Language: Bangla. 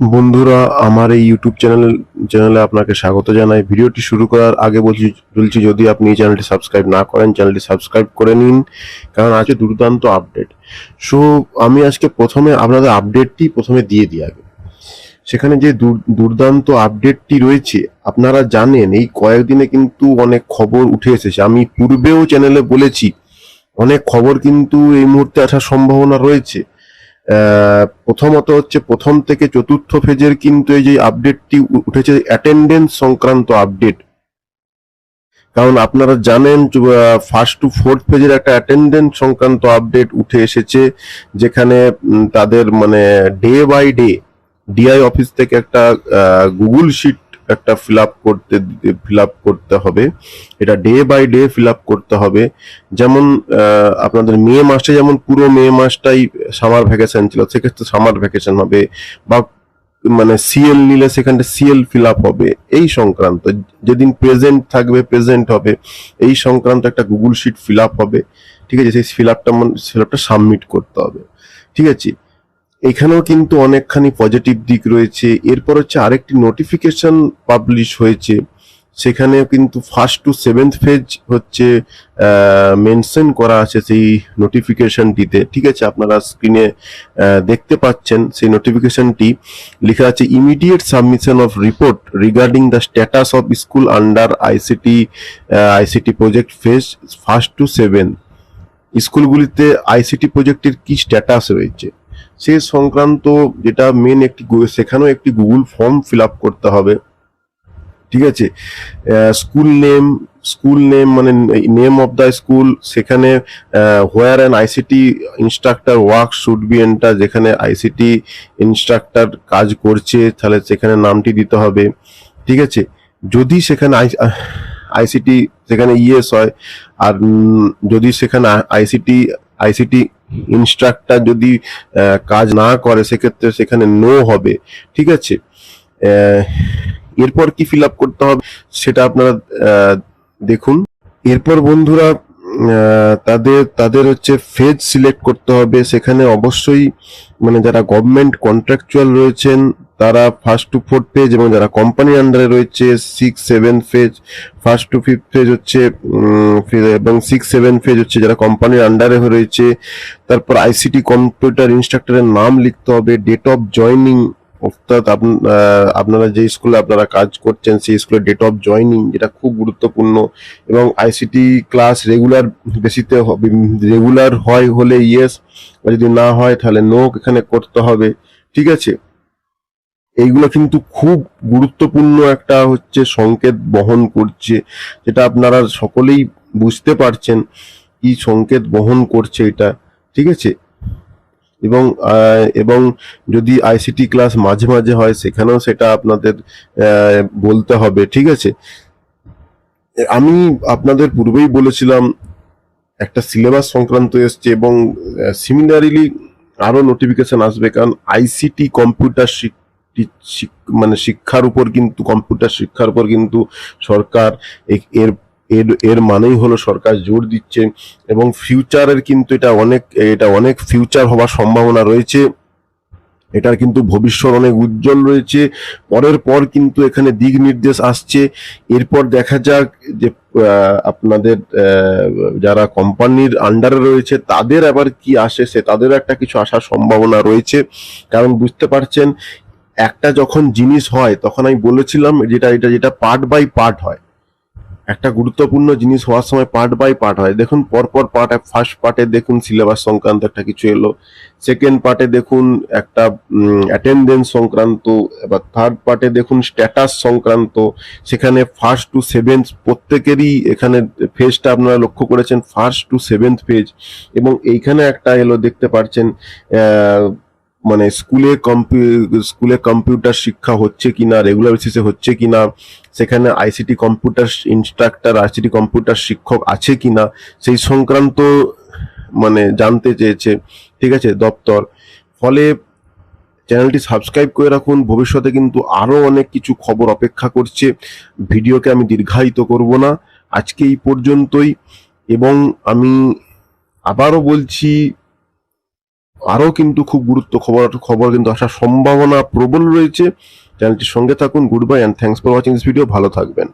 বন্ধুরা, আমার এই ইউটিউব চ্যানেল চ্যানেলে আপনাকে স্বাগত জানাই। ভিডিওটি শুরু করার আগে বলছি বলছি যদি আপনি এই চ্যানেলটি সাবস্ক্রাইব না করেন চ্যানেলটি সাবস্ক্রাইব করে নিন, কারণ আছে দুর্দান্ত আপডেট সো আমি আজকে প্রথমে আপনাদের আপডেটটি প্রথমে দিয়ে দিই আগে। সেখানে যে দুর- দুর্দান্ত আপডেটটি রয়েছে, আপনারা জানেন, এই কয়েকদিনে কিন্তু অনেক খবর উঠে এসেছে। আমি পূর্বেও চ্যানেলে বলেছি, অনেক খবর কিন্তু এই মুহূর্তে আসার সম্ভাবনা রয়েছে। প্রথমত হচ্ছে প্রথম থেকে চতুর্থ ফেজের কিন্তু এই যে আপডেটটি উঠেছে অ্যাটেন্ডেন্স সংক্রান্ত আপডেট কারণ আপনারা জানেন ফার্স্ট টু ফোর্থ পেজের একটা অ্যাটেন্ডেন্স সংক্রান্ত আপডেট উঠে এসেছে, যেখানে তাদের মানে day by day DI office থেকে একটা গুগল শিট একটা ফিল করতে ফিল করতে হবে। এটা ডে বাই ডে ফিল করতে হবে। যেমন আপনাদের মে মাসে যেমন পুরো মে মাসটাই সামার ভ্যাকেশন ছিল, সেক্ষেত্রে সামার ভ্যাকেশন হবে বা মানে সিএল নিলে সেখানে সিএল ফিল আপ হবে। এই সংক্রান্ত, যেদিন প্রেজেন্ট থাকবে প্রেজেন্ট হবে, এই সংক্রান্ত একটা গুগল শিট ফিল আপ হবে। ঠিক আছে, সেই ফিল আপটা ফিল আপটা সাবমিট করতে হবে। ঠিক আছে? এখানেও কিন্তু অনেকখানি পজিটিভ দিক রয়েছে। এরপর হচ্ছে আরেকটি নোটিফিকেশন পাবলিশ হয়েছে। সেখানেও কিন্তু ফার্স্ট টু সেভেন্থ ফেজ হচ্ছে মেনশন করা আছে সেই নোটিফিকেশনটিতে ঠিক আছে, আপনারা স্ক্রিনে দেখতে পাচ্ছেন সেই নোটিফিকেশনটি লেখা আছে immediate submission of report regarding the status of school under ICT ICT project phase first to seven স্কুলগুলিতে আইসিটি প্রজেক্টের কি স্ট্যাটাস রয়েছে? সে সংক্রান্ত যেটা মেন একটি সেখানেও একটি গুগল ফর্ম ফিল আপ করতে হবে। ঠিক আছে? স্কুল নেম স্কুল নেম মানে নেম অফ দ্য স্কুল সেখানে where an ICT instructor work should be enter যেখানে আইসিটি ইনস্ট্রাক্টর কাজ করছে, তাহলে সেখানে নামটি দিতে হবে। ঠিক আছে? যদি সেখানে আইসিটি সেখানে ইএস হয়, আর যদি সেখানে আইসিটি আইসিটি ইনস্ট্রাক্টর যদি কাজ না করে, সেক্ষেত্রে সেখানে নো হবে। ঠিক আছে? এরপর কি ফিল আপ করতে হবে সেটা আপনারা দেখুন। এরপর বন্ধুরা তাদের তাদের হচ্ছে ফেজ সিলেক্ট করতে হবে। সেখানে অবশ্যই মানে যারা গভর্নমেন্ট কন্ট্রাকচুয়াল রয়েছেন তারা ফার্স্ট টু ফোর্থ পেজ এবং যারা কোম্পানি আন্ডারে রয়েছে six seven phase first to fifth phase হচ্ছে এবং সিক্স সেভেন ফেজ হচ্ছে যারা কোম্পানির আন্ডারে রয়েছে, তারপর আইসিটি কম্পিউটার ইনস্ট্রাক্টরের নাম লিখতে হবে ডেট অফ জয়নিং অর্থাৎ আপন- আপনারা যে স্কুলে আপনারা কাজ করছেন, সেই স্কুলের ডেট অফ জয়নিং যেটা খুব গুরুত্বপূর্ণ এবং আইসিটি ক্লাস রেগুলার বেসিতে রেগুলার হয় হলে ইয়েস যদি না হয় তাহলে নো এখানে করতে হবে, ঠিক আছে? এইগুলো কিন্তু খুব গুরুত্বপূর্ণ একটা হচ্ছে সংকেত বহন করছে, যেটা আপনারা সকলেই বুঝতে পারছেন কি সংকেত বহন করছে এটা, ঠিক আছে? এবং এবং যদি আইসিটি ক্লাস মাঝে মাঝে হয়, সেখানেও সেটা আপনাদের বলতে হবে, ঠিক আছে? আমি আপনাদের পূর্বেই বলেছিলাম, একটা সিলেবাস সংক্রান্ত এসছে এবং সিমিলারিলি আরও নোটিফিকেশন আসবে, কারণ আইসিটি কম্পিউটার মানে শিক্ষার উপর কিন্তু, কম্পিউটার শিক্ষার উপর কিন্তু সরকার এর এর এর মানেই হলো সরকার জোর দিচ্ছে এবং ফিউচারের কিন্তু এটা অনেক এটা অনেক ফিউচার হওয়ার সম্ভাবনা রয়েছে। এটার কিন্তু ভবিষ্যৎ অনেক উজ্জ্বল রয়েছে। পরের পর কিন্তু এখানে দিক নির্দেশ আসছে। এরপর দেখা যাক যে আপনাদের যারা কোম্পানির আন্ডারে রয়েছে, তাদের আবার কি আসে সে তাদের একটা কিছু আসার সম্ভাবনা রয়েছে। কারণ বুঝতে পারছেন একটা যখন জিনিস হয়, তখন আমি বলেছিলাম যেটা, এটা, যেটা পার্ট বাই পার্ট হয়। একটা গুরুত্বপূর্ণ জিনিস হওয়ার সময় পার্ট বাই পার্ট হয়। দেখুন, পরপর পার্ট ফার্স্ট পার্টে দেখুন সিলেবাস সংক্রান্ত একটা কিছু এলো। সেকেন্ড পার্টে দেখুন একটা অ্যাটেন্ডেন্স সংক্রান্ত, এবার থার্ড পার্টে দেখুন স্ট্যাটাস সংক্রান্ত। সেখানে ফার্স্ট টু সেভেন্থ প্রত্যেকেরই এখানে ফেজটা আপনারা লক্ষ্য করেছেন ফার্স্ট টু সেভেন্থ ফেজ এবং এইখানে একটা এলো, দেখতে পাচ্ছেন মানে স্কুলে স্কুলে কম্পিউটার শিক্ষা হচ্ছে কিনা রেগুলার বেসিসে হচ্ছে কিনা, সেখানে ICT computer instructor ICT computer শিক্ষক আছে কিনা, সেই সংক্রান্ত মানে জানতে চেয়েছে, ঠিক আছে, দপ্তর। ফলে চ্যানেলটি সাবস্ক্রাইব করে রাখুন, ভবিষ্যতে কিন্তু আরও অনেক কিছু খবর অপেক্ষা করছে, ভিডিওকে আমি দীর্ঘায়িত করব না। আজকে এই পর্যন্তই, এবং আমি আবারও বলছি আরও কিন্তু খুব গুরুত্ব খবর খবর কিন্তু আসার সম্ভাবনা প্রবল রয়েছে। চ্যানেলটির সঙ্গে থাকুন। Good bye and thanks for watching this video ভালো থাকবেন।